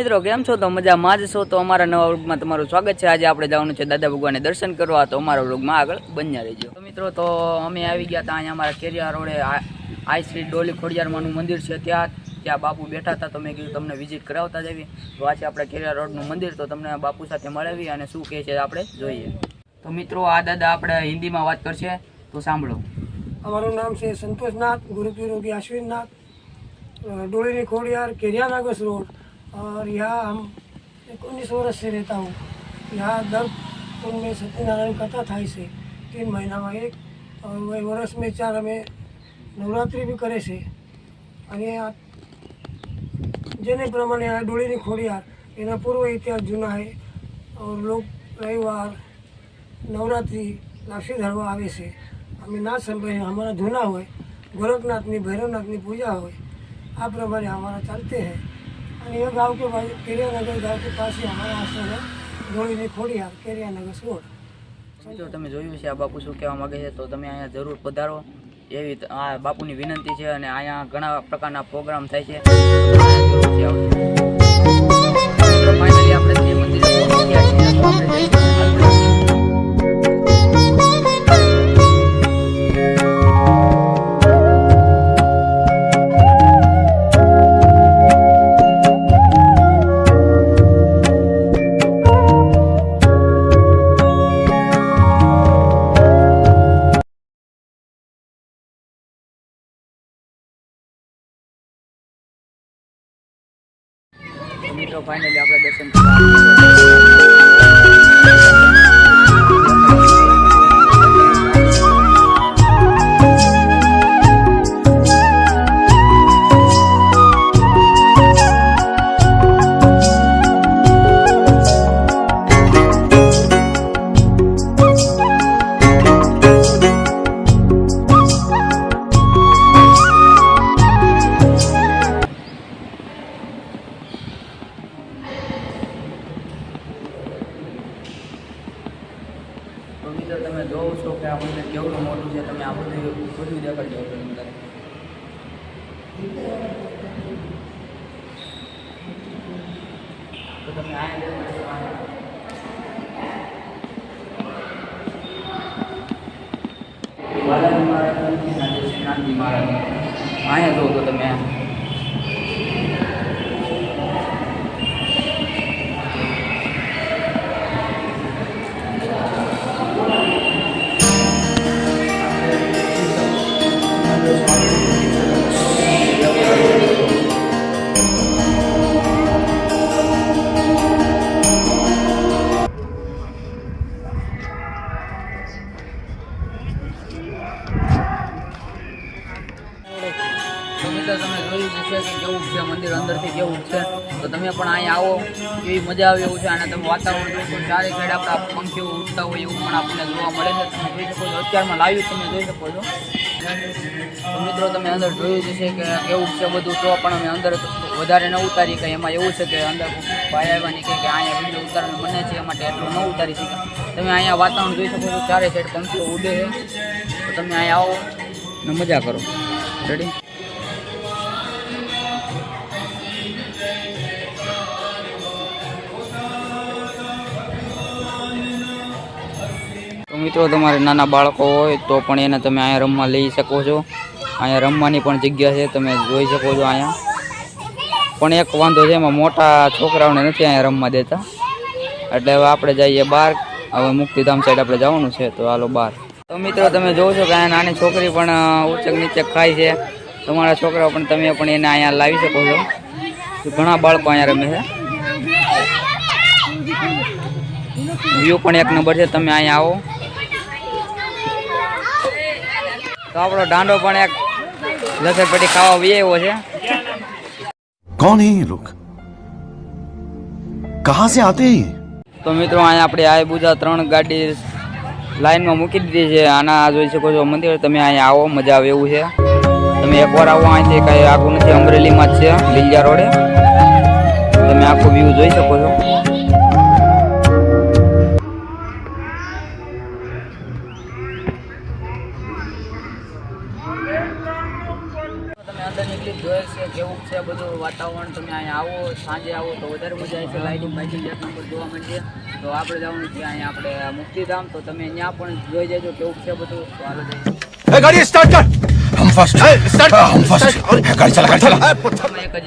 મિત્રો, કેમ છો? તો મજામાં જ છો? તો અમારા નવા વ્લોગમાં તમારું સ્વાગત છે. આજે આપણે જવાનું છે દાદા ભગવાનને દર્શન કરવા. તો અમારા વ્લોગમાં આગળ બન્યા રહેજો. તો મિત્રો, તો અમે આવી ગયા હતા અહીંયા અમારા કેરિયા રોડે. આઈ શ્રી ડોલી ખોડિયારમાંનું મંદિર છે ત્યાં. ત્યાં બાપુ બેઠા હતા. તો મેં કીધું તમને વિઝિટ કરાવતા જવી તો આજે આપણે કેરિયા રોડનું મંદિર તો તમને બાપુ સાથે મળાવી અને શું કહે છે આપણે જોઈએ. તો મિત્રો, આ દાદા આપણે હિન્દીમાં વાત કરશે. તો સાંભળો. અમારું નામ છે સંતોષનાથ ગુરુપીર અશ્વિનનાથ ડોળીની ખોડિયાર કેરિયા નાગસ રોડ. और यहाँ हम एक उन्नीस वर्ष से रहता हूँ। यहाँ दर कुंड सत्यनारायण कथा था इसे, तीन महीना में एक, और वही वर्ष में चार हमें નવરાત્રિ બી કરે છે અને આ જેને પ્રમાણે આ ડોળીની ખોડિયાર એના પૂર્વ ઇતિહાસ જૂના છે લોક રવિવાર નવરાત્રિ લાક્ષી ધરવા આવે છે અમે ના સંભાળીએ અમારા જૂના હોય ગોરખનાથની ભૈરવનાથની પૂજા હોય આ પ્રમાણે અમારા ચાલતે હૈ અને ये गांव के बाजू केरियानगर गांव के पास ही हमारा आश्रम है डोळीनी खोडियार केरियानगर रोड જો તમે જોયું છે આ બાપુ શું કહેવા માંગે છે તો તમે અહીંયા જરૂર પધારો એવી ત- આ બાપુની વિનંતી છે અને અહીંયા ઘણા પ્રકારના પ્રોગ્રામ થાય છે તો જરૂરથી આવજો. તો finally આપણે જે મંદિરે પહોંચી ગયા છીએ, બાલાજી મહારાજ શ્રીનાથજી મહારાજ અહીંયા જો તો તમે તો મિત્રો તમે જોયું જ છે કે કેવું છે મંદિર અંદરથી, કેવું છે? તો તમે પણ અહીંયા આવો. એવી મજા આવે એવું છે? અને તમે વાતાવરણ જોશો ચારે સાઈડ આપણા પંખીઓ ઉડતા હોય એવું પણ આપણને જોવા મળે છે. તમે જોઈ શકો છો. અત્યારમાં લાઈવ તમે જોઈ શકો છો. મિત્રો, તમે અંદર જોયું જ છે કે એવું છે બધું. તો પણ અમે અંદર વધારે ન ઉતારી કે એમાં એવું છે કે અંદર ભાઈ આવ્યા કે અહીંયા વીડિયો ઉતારવાનું બને છે. એ માટે એટલું ન ઉતારી શકે તમે અહીંયા વાતાવરણ જોઈ શકો છો. ચારે સાઈડ પંખીઓ ઉડે છે. તો તમે અહીંયા આવો ને મજા કરો. રેડી મિત્રો, તમારે નાના બાળકો હોય તો પણ એને તમે અહીંયા રમવા લઈ શકો છો. અહીંયા રમવાની પણ જગ્યા છે, તમે જોઈ શકો છો અહીંયા. પણ એક વાંધો છે, એમાં મોટા છોકરાઓને નથી અહીંયા રમવા દેતા. એટલે હવે આપણે જઈએ બહાર. હવે મુક્તિધામ સાઈડ આપણે જવાનું છે, તો હાલો બહાર. તો મિત્રો, તમે જોવો છો કે અહીંયા નાની છોકરી પણ ઉચક નીચે ખાય છે. તમારા છોકરાઓ પણ તમે પણ એને અહીંયા લાવી શકો છો. ઘણા બાળકો અહીંયા રમે છે. વ્યૂ પણ એક નંબર છે, તમે અહીંયા આવો. તો આપણો ડાંડો પણ એક લસણપટ્ટી ખાવા વ્યવો છે. કોણ હે લોક કહા સે આતે તો મિત્રો અહીંયા આપણે આ બુજા ત્રણ ગાડી લાઈનમાં મૂકી દીધી છે. આના આ જોઈ શકો છો મંદિર. તમે અહીંયા આવો મજા આવે એવું છે. તમે એકવાર આવો અહીંથી કાંઈ આખું નથી. અમરેલીમાં જ છે લીલિયા રોડે. તમે આખું વ્યૂ જોઈ શકો છો. અંદરની ક્લિપ જોયેલ છે કેવું છે બધું વાતાવરણ તમે અહીંયા આવો સાંજે આવો તો વધારે મજા આવે છે લાઇટિંગ બાઇટિંગ જાત નંબર જોવા મળીએ તો આપણે જવાનું છે અહીંયા આપણે મુક્તિધામ તો તમે અહીંયા પણ જોઈ જજો કેવું છે બધું. તો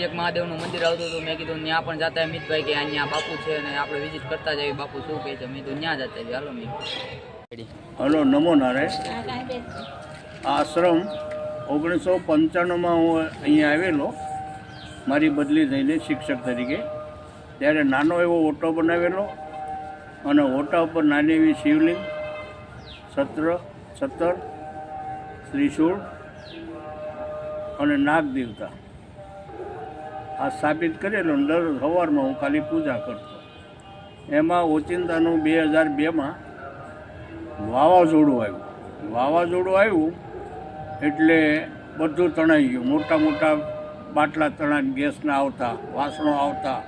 એક મહાદેવનું મંદિર આવતું હતું. મેં કીધું ત્યાં પણ જતા અમિતભાઈ કે અહીંયા બાપુ છે અને આપણે વિઝિટ કરતા જઈએ. બાપુ શું કહે છે? ત્યાં જતા જઈએ. હાલો મેં હલો નમો નારાયણ. આશ્રમ ઓગણીસો પંચાણુંમાં હું અહીંયા આવેલો, મારી બદલી થઈને શિક્ષક તરીકે. ત્યારે નાનો એવો ઓટો બનાવેલો અને ઓટા ઉપર નાની એવી શિવલિંગ, સત્ર સત્તર ત્રિશૂળ અને નાગ દેવતા. આ સ્થાપિત કરેલો દર સવારમાં હું ખાલી પૂજા કરતો. એમાં ઓચિંતાનું બે હજાર બેમાં વાવાઝોડું આવ્યું. વાવાઝોડું આવ્યું એટલે બધું તણાઈ ગયું. મોટા મોટા બાટલા તણાઈ ગેસના આવતા, વાસણો આવતા,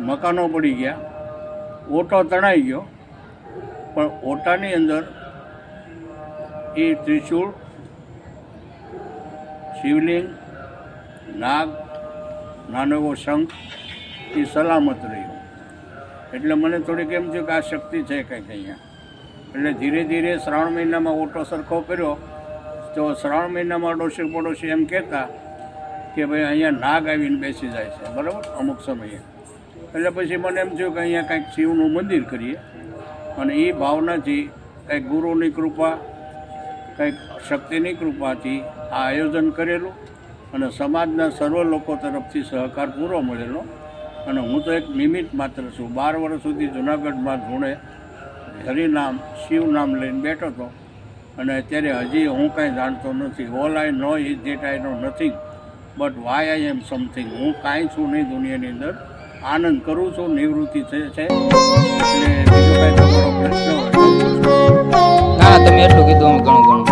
મકાનો પડી ગયા. ઓટો તણાઈ ગયો. પણ ઓટાની અંદર એ ત્રિશૂળ, શિવલિંગ, નાગ નાનો એવો શંખ, એ સલામત રહ્યો. એટલે મને થોડીક એમ થયું કે આ શક્તિ છે કંઈક અહીંયા. એટલે ધીરે ધીરે શ્રાવણ મહિનામાં ઓટો સરખો કર્યો. તો શ્રાવણ મહિનામાં અડોશી પડોશી એમ કહેતા કે ભાઈ અહીંયા નાગ આવીને બેસી જાય છે. બરાબર? અમુક સમયે. એટલે પછી મને એમ થયું કે અહીંયા કાંઈક શિવનું મંદિર કરીએ. અને એ ભાવનાથી કંઈક ગુરુની કૃપા, કંઈક શક્તિની કૃપાથી આ આયોજન કરેલું અને સમાજના સર્વ લોકો તરફથી સહકાર પૂરો મળેલો. અને હું તો એક નિમિત્ત માત્ર છું. બાર વર્ષ સુધી જુનાગઢમાં ધૂણે હરિનામ શિવ નામ લઈને બેઠો હતો. અને અત્યારે હજી હું કાંઈ જાણતો નથી. All I know is that I know nothing but why I am something હું કાંઈ છું નહીં દુનિયાની અંદર. આનંદ કરું છું, નિવૃત્તિ થઈ છે. તમે એટલું કીધું ઘણું ઘણું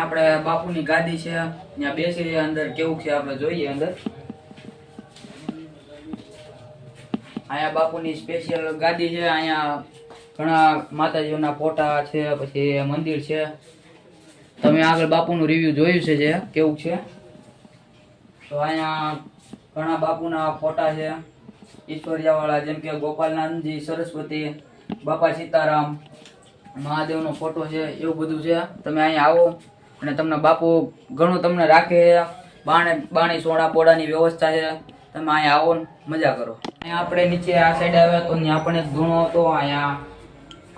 આપણે બાપુની ગાદી છે, ત્યાં બેસી અંદર, કેવું છે આપણે જોઈએ અંદર. અહીંયા બાપુની સ્પેશિયલ ગાદી છે, અહીંયા ઘણા માતાજીઓના ફોટા છે, પછી મંદિર છે. તમે આગળ બાપુનું રિવ્યુ જોયું છે જે, કેવું છે? તો અહીંયા ઘણા બાપુના ફોટા છે, ઈશ્વરિયાવાળા, જેમ કે ગોપાલનાથજી, સરસ્વતી, બાપા સીતારામ, મહાદેવનો ફોટો છે, એવું બધું છે. તમે અહીંયા આવો. અને તમને બાપુ ઘણું તમને રાખે બાણે બાણી સોડા પોડાની વ્યવસ્થા છે. તમે અહીંયા આવો ને મજા કરો. અહીંયા આપણે નીચે આ સાઈડ આવ્યા તો ત્યાં પણ એક ધૂણો હતો. અહીંયા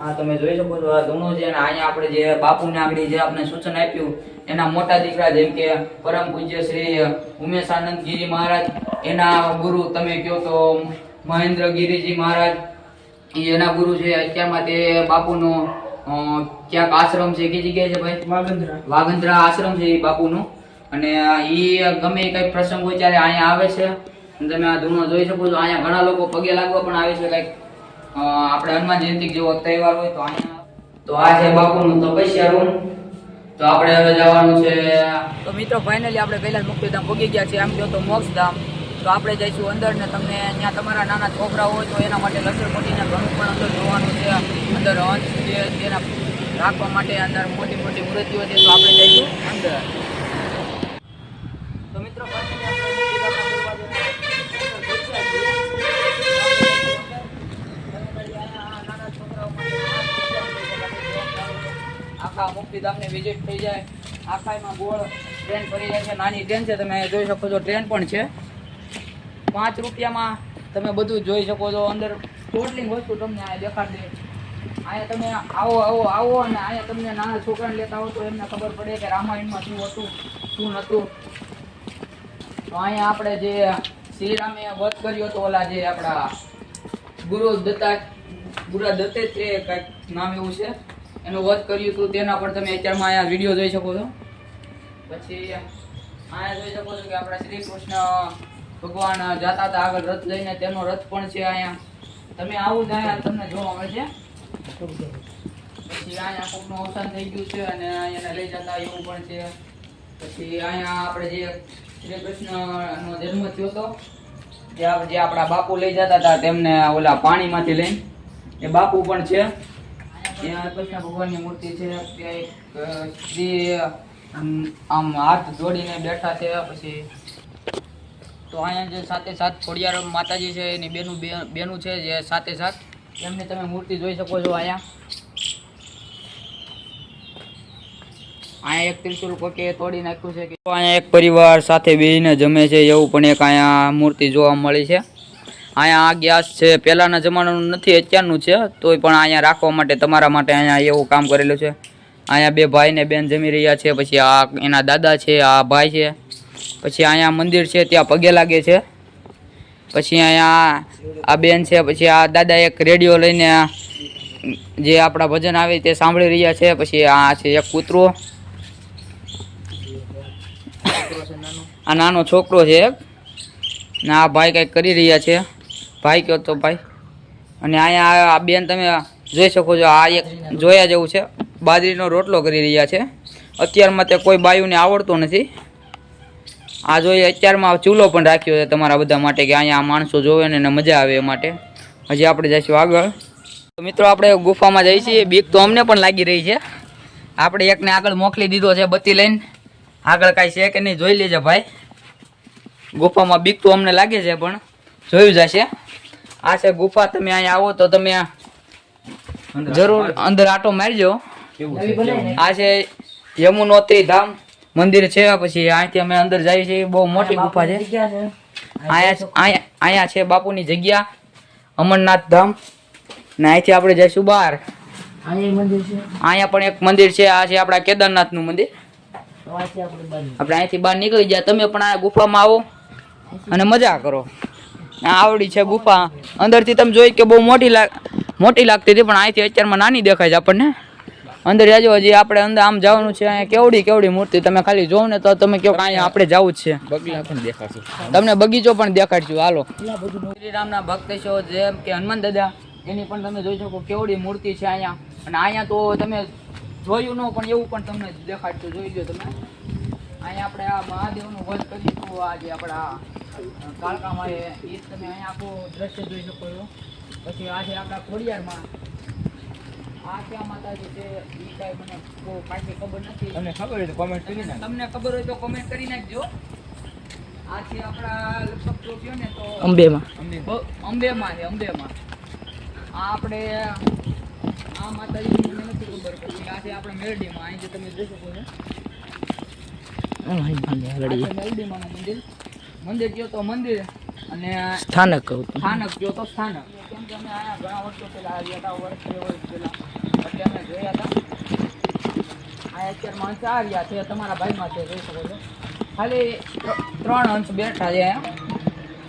આ તમે જોઈ શકો છો, આ ધૂણો છે અને અહીંયા આપણે જે બાપુને આગળ જે આપણે સૂચન આપ્યું, એના મોટા દીકરા જેમ કે પરમ પૂજ્ય શ્રી ઉમેશાનંદ ગીરી મહારાજ, એના ગુરુ તમે કહો તો મહેન્દ્ર ગીરીજી મહારાજ એના ગુરુ છે. અત્યારમાં તે બાપુનો ક્યાંક આશ્રમ છે કઈ જગ્યાએ છે ભાઈ? વાગંદ્રા વાગંદ્રા આશ્રમ છે એ બાપુનું. અને ઈ ગમે એ કંઈક પ્રસંગ હોય ત્યારે અહીંયા આવે છે. અને તમે આ ધૂનો જોઈ શકો છો. અહીંયા ઘણા લોકો પગે લાગવા પણ આવે છે કંઈક. આપણે હનુમાન જયંતિ જેવો તહેવાર હોય તો અહીંયા તો આ છે બાપુનું તપસ્યા રૂમ. તો આપણે હવે જવાનું છે. તો મિત્રો ફાઇનલી આપણે કૈલાસ મુક્તિધામ પગી ગયા છે આમ કહો તો મોક્ષધામ. તો આપણે જઈશું અંદર ને તમને ત્યાં તમારા નાના છોકરા હોય તો એના માટે લસણપટ્ટીને ઘણું પણ અંદર જોવાનું છે. અંદર હંસ છે તેના રાખવા માટે અંદર મોટી મોટી મૂર્તિઓ છે, તો આપણે જઈશું અંદર. તો મિત્રો આખા મુક્તિધામની વિઝિટ થઈ જાય. આખામાં ગોળ ટ્રેન ફરી જાય છે. નાની ટ્રેન છે, તમે જોઈ શકો છો ટ્રેન પણ છે. પાંચ રૂપિયામાં તમે બધું જોઈ શકો છો. અંદર ટોટલી વસ્તુ તમને આ દેખાડે અહીંયા તમે આવો આવો આવો અને અહીંયા તમને નાના છોકરાને લેતા આવો તો એમને ખબર પડે કે રામાયણમાં શું હતું, શું નહોતું. તો અહીંયા આપણે જે શ્રીરામે વધ કર્યો હતો ઓલા જે આપણા ગુરુ દત્તા બુરા દત્તાત્રેય કંઈક નામ એવું છે, એનું વધ કર્યું હતું તેના પર તમે અત્યારમાં અહીંયા વીડિયો જોઈ શકો છો. પછી અહીંયા જોઈ શકો છો કે આપણા શ્રી કૃષ્ણ ભગવાન જાતા હતા આગળ રથ લઈને, તેનો રથ પણ છે અહીંયા તમે આવું જ અહીંયા તમને જોવા મળે છે. પછી અહીંયા કોકનું અવસાન થઈ ગયું છે અને અહીંયા લઈ જતા એવું પણ છે. પછી અહીંયા આપણે જે શ્રી કૃષ્ણનો જન્મ થયો હતો જે જે આપણા બાપુ લઈ જતા હતા તેમને ઓલા પાણીમાંથી લઈને, એ બાપુ પણ છે. ત્યાં કૃષ્ણ ભગવાનની મૂર્તિ છે. ત્યાં એક શ્રી આમ હાથ જોડીને બેઠા છે. પછી તો અહીંયા જે સાથે ખોડિયાર માતાજી છે, એની બેનું બેનું છે જે સાથે સાત એમની તમે મૂર્તિ જોઈ શકો છો અહીંયા. અહીંયા એક ત્રિશુલ કોકે તોડી નાખ્યું છે કે અહીંયા એક પરિવાર સાથે બેહીને જમે છે એવું પણ એક અહીંયા મૂર્તિ જોવા મળી છે. અહીંયા આ ગેસ છે. પહેલાંના જમાનાનું નથી, અત્યારનું છે. તોય પણ અહીંયા રાખવા માટે, તમારા માટે અહીંયા એવું કામ કરેલું છે. અહીંયા બે ભાઈ ને બેન જમી રહ્યા છે. પછી આ એના દાદા છે, આ ભાઈ છે. પછી અહીંયા મંદિર છે, ત્યાં પગે લાગે છે. પછી અહીંયા આ બેન છે, પછી આ દાદા એક રેડિયો લઈને જે આપણા ભજન આવે તે સાંભળી રહ્યા છે, પછી આ છે એક કૂતરો. આ નાનો છોકરો છે એક. ને આ ભાઈ કંઈક કરી રહ્યા છે. ભાઈ કયો તો ભાઈ? અને અહીંયા આ બેન તમે જોઈ શકો છો, આ એક જોયા જેવું છે. બાજરીનો રોટલો કરી રહ્યા છે. અત્યારમાં તે કોઈ બાયુને આવડતું નથી. આ જોઈએ અત્યારમાં ચૂલો પણ રાખ્યો છે તમારા બધા માટે કે અહીંયા આ માણસો જોવે ને મજા આવે એ માટે. હજી આપણે જઈશું આગળ. તો મિત્રો આપણે ગુફામાં જઈએ છીએ. બીક તો અમને પણ લાગી રહી છે. આપણે એકને આગળ મોકલી દીધો છે બત્તી લઈને. આગળ કાંઈ છે કે નહીં જોઈ લેજે ભાઈ. ગુફામાં બીક તો અમને લાગે છે પણ જોયું જશે. આ છે ગુફા તમે અહીંયા આવો તો તમે જરૂર અંદર આટો મારજો. આ છે યમુનોત્રી ધામ. મંદિર છે પછી અહીંથી અમે અંદર જઈએ છીએ. બહુ મોટી ગુફા છે. અહીંયા છે બાપુની જગ્યા અમરનાથ ધામ. ને અહીંથી આપણે જઈશું બહાર. અહીંયા પણ એક મંદિર છે આ છે આપણા કેદારનાથનું મંદિર. આપણે અહીંથી બહાર નીકળી ગયા. તમે પણ આ ગુફામાં આવો અને મજા કરો. આવડી છે ગુફા. અંદરથી તમે જોઈ કે બહુ મોટી લાગ મોટી લાગતી હતી પણ અહીંથી અત્યારમાં નાની દેખાય છે આપણને. અંદર જાજો હજી આપણે અંદર આમ જવાનું છે અહીંયા કેવડી કેવડી મૂર્તિ તમે ખાલી જોવો ને તો તમે કહો કે અહીંયા આપણે જવું જ છે. બગલા પણ દેખાડશું તમને બગીચો પણ દેખાડશું હાલો. શ્રી રામના ભક્ત છો જેમ કે હનુમાન દાદા એની પણ તમે જોઈ શકો કેવડી મૂર્તિ છે અહીંયા. અને અહીંયા તો તમે જોયું ન પણ એવું પણ તમને દેખાડતું જોઈ લો તમે. અહીંયા આપણે આ મહાદેવનું વધ કરીશું આ જે આપણા કાળકામાં એ એ તમે અહીંયા આખું દ્રશ્ય જોઈ શકો છો. પછી આ છે આપણા ખોડિયારમાં તમને ખબર હોય તો કોમેન્ટ કરી નાખ તમને ખબર હોય તો કોમેન્ટ કરી નાખજો. આ છે આપણા લગભગ જો કહો ને તો અંબેમાં. અંબેમાં છે અંબેમાં. આ આપણે આ માતાજી મને નથી ખબર પછી આ છે આપણે મેરડીમાં અહીં જે તમે જોઈ શકો છો. મેરડીમાં મંદિર. મંદિર કયો તો મંદિર અને સ્થાનક કહું સ્થાનક જો તો સ્થાનક. કેમ કે અમે આયા ઘણા વર્ષો પહેલા આવ્યા હતા વર્ષ બે વર્ષ પહેલા. અમે જોયા હતા. આ અત્યારે માણસો આવ્યા છે, તમારા ભાઈમાં છે, જોઈ શકો છો. ખાલી ત્રણ અંશ બેઠા છે અહીંયા.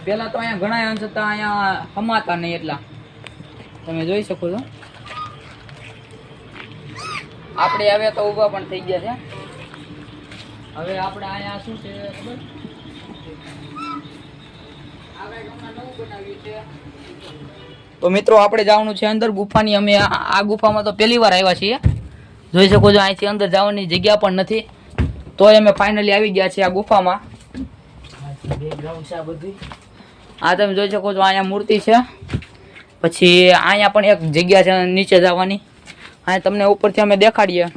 પહેલા તો અહીંયા ઘણા અંશ હતા, અહીંયા હમાતા નહીં એટલા. તમે જોઈ શકો છો. આપણે હવે તો ઊભા પણ થઈ ગયા છે. હવે આપણે અહીંયા શું છે ખબર? તો મિત્રો, આપણે જવાનું છે અંદર ગુફાની. અમે આ ગુફામાં તો પહેલી વાર આવ્યા છીએ. જોઈ શકો છો, અહીંથી અંદર જવાની જગ્યા પણ નથી. તોય અમે ફાઇનલી આવી ગયા છીએ આ ગુફામાં. આ તમે જોઈ શકો છો, અહીંયા મૂર્તિ છે. પછી અહીંયા પણ એક જગ્યા છે નીચે જવાની. અહીંયા તમને ઉપરથી અમે દેખાડીએ.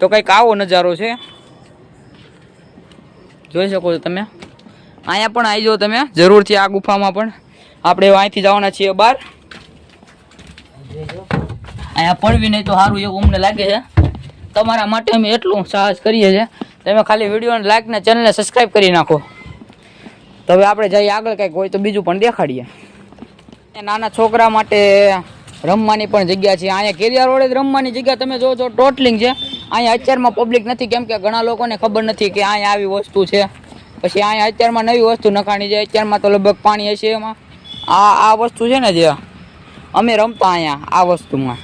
તો કંઈક આવો નજારો છે. જોઈ શકો છો તમે. અહીંયા પણ આવી જાઓ તમે. જરૂરથી આ ગુફામાં પણ. આપણે અહીંથી જવાના છીએ બહાર. અહીંયા પડવી નહીં તો સારું એવું અમને લાગે છે. તમારા માટે અમે એટલું સાહસ કરીએ છીએ. તમે ખાલી વિડીયોને લાઈક ને ચેનલને સબસ્ક્રાઈબ કરી નાખો. તો હવે આપણે જઈએ આગળ કંઈક હોય તો બીજું પણ દેખાડીએ. નાના છોકરા માટે રમવાની પણ જગ્યા છે. અહીંયા કેરિયા રોડે રમવાની જગ્યા તમે જો છો. ટોટલિંગ છે. અહીંયા અત્યારમાં પબ્લિક નથી. કેમ કે ઘણા લોકોને ખબર નથી કે અહીંયા આવી વસ્તુ છે. પછી અહીંયા અત્યારમાં નવી વસ્તુ નખાણી છે. અત્યારમાં તો લગભગ પાણી હશે એમાં. આ આ વસ્તુ છે ને જે, અમે રમતા અહીંયા આ વસ્તુમાં.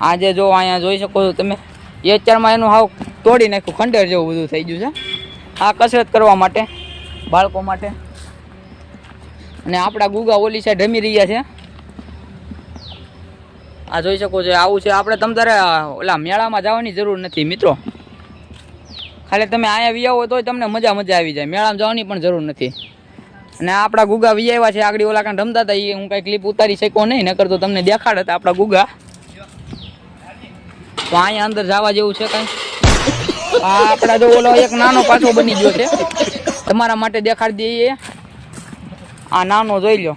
આજે જો અહીંયા જોઈ શકો છો તમે. એ અત્યારમાં એનું હાવ તોડી નાખ્યું, ખંડેર જેવું બધું થઈ ગયું છે. આ કસરત કરવા માટે, બાળકો માટે. અને આપણા ગુગા ઓલી સાઈડ રમી રહ્યા છે. આ જોઈ શકો છો આવું છે. આપણે તમ તારે, ઓલા મેળામાં જવાની જરૂર નથી, મિત્રો. ખાલી તમે અહીંયા વી આવો તોય તમને મજા મજા આવી જાય. મેળામાં જવાની પણ જરૂર નથી. અને આપણા ગુગા વી આવ્યા છે, આગળ ઓલા કાંઈ રમતા હતા એ હું કાંઈ ક્લિપ ઉતારી શક્યો નહીં, નકર તો તમને દેખાડ હતા આપણા ગુગા. તો અહીંયા અંદર જવા જેવું છે કાંઈ? આપણા જો ઓલો એક નાનો પાછો બની ગયો છે. તમારા માટે દેખાડી દઈએ. આ નાનો જોઈ લો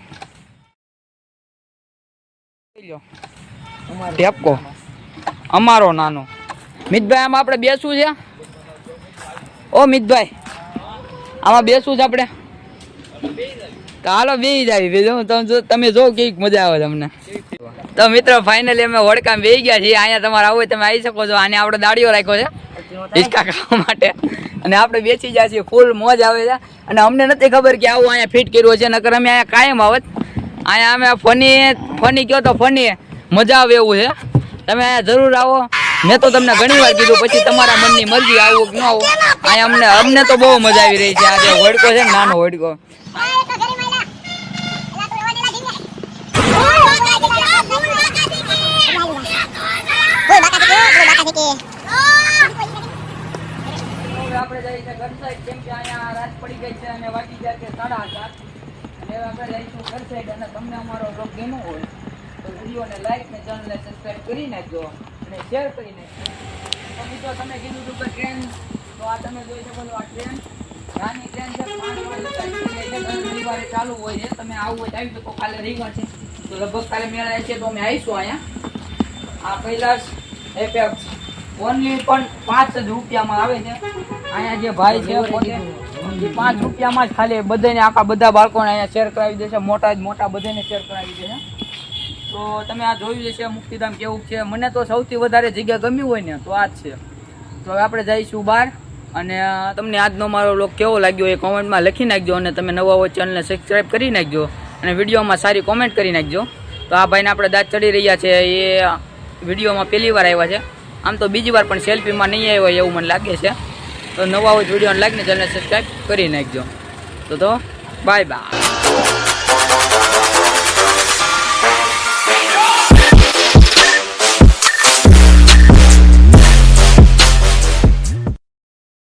અમારો નાનો. મિતભાઈ, આમાં આપણે બેસવું છે? ઓ મિતભાઈ, આમાં બેસવું છે આપણે? તો હાલો બે જાય બીજું તમે જો જો કેવી મજા આવે તમને. તો મિત્રો ફાઇનલી અમે વડકામ બે ગયા છીએ. અહીંયા તમારે આવું તમે આવી શકો છો. આને આપણે દાડીઓ રાખ્યો છે, હિંચકા ખાવા માટે. અને આપણે બેસી જાય છીએ. ફૂલ મોજ આવે છે. અને અમને નથી ખબર કે આવું અહીંયા ફિટ કર્યું છે નકર અમે અહીંયા કાયમ આવત. અહીંયા અમે ફની ફની કહો તો ફની. મજા આવે એવું છે. તમે અહીંયા જરૂર આવો. મેં તો તમને ઘણી વાર કીધું પછી તમારા મનની મરજી આવું કે ન આવું. અહીંયા અમને અમને તો બહુ મજા આવી રહી છે. આ જે વડકો છે ને નાનો હોડકો આપણે જઈએ છીએ ઘર સાઈડ કેમ કે અહીંયા રાત પડી ગઈ છે અને વાગી ગયા છે સાડા સાત અને હવે આપણે જઈશું ઘર સાઈડ. અને તમને અમારો બ્લોગ ગમ્યો હોય તો વિડીયોને લાઈક ને ચેનલને સબસ્ક્રાઈબ કરી નાખજો. અને શેર કરીને. તો મિત્રો તમે કીધું હતું કે ટ્રેન તો આ તમે જોઈ શકો છો આ ટ્રેન નાની ટ્રેન છે પાંચ વાગે રવિવારે ચાલુ હોય છે. તમે આવું હોય આવી શકો કાલે રવિવાર છે. તો લગભગ કાલે મેળા છે તો અમે આવીશું અહીંયા. આ કૈલાસ એપેક્સ ઓનલી પણ પાંચ જ રૂપિયામાં આવે છે. અહીંયા જે ભાઈ છે એ પાંચ રૂપિયામાં જ ખાલી બધાને આખા બધા બાળકોને અહીંયા શેર કરાવી દેશે મોટા જ મોટા બધાને શેર કરાવી દેશે તો તમે આ જોયું છે મુક્તિધામ કેવું છે? મને તો સૌથી વધારે જગ્યા ગમ્યું હોય ને, તો આ છે. તો હવે આપણે જઈશું બહાર, અને તમને આજનો મારો લોક કેવો લાગ્યો એ કોમેન્ટમાં લખી નાખજો, અને તમે નવા હોય ચેનલને સબસ્ક્રાઈબ કરી નાખજો, અને વિડીયોમાં સારી કોમેન્ટ કરી નાખજો. તો આ ભાઈને આપણે દાંત ચડી રહ્યા છે, એ વિડીયોમાં પહેલી વાર આવ્યા છે. આમ તો બીજી વાર પણ સેલ્ફીમાં નહીં આવ્યા એવું મને લાગે છે. તો નવા હોય વિડીયોને લાગીને ચેનલને સબસ્ક્રાઈબ કરી નાખજો. તો તો બાય બાય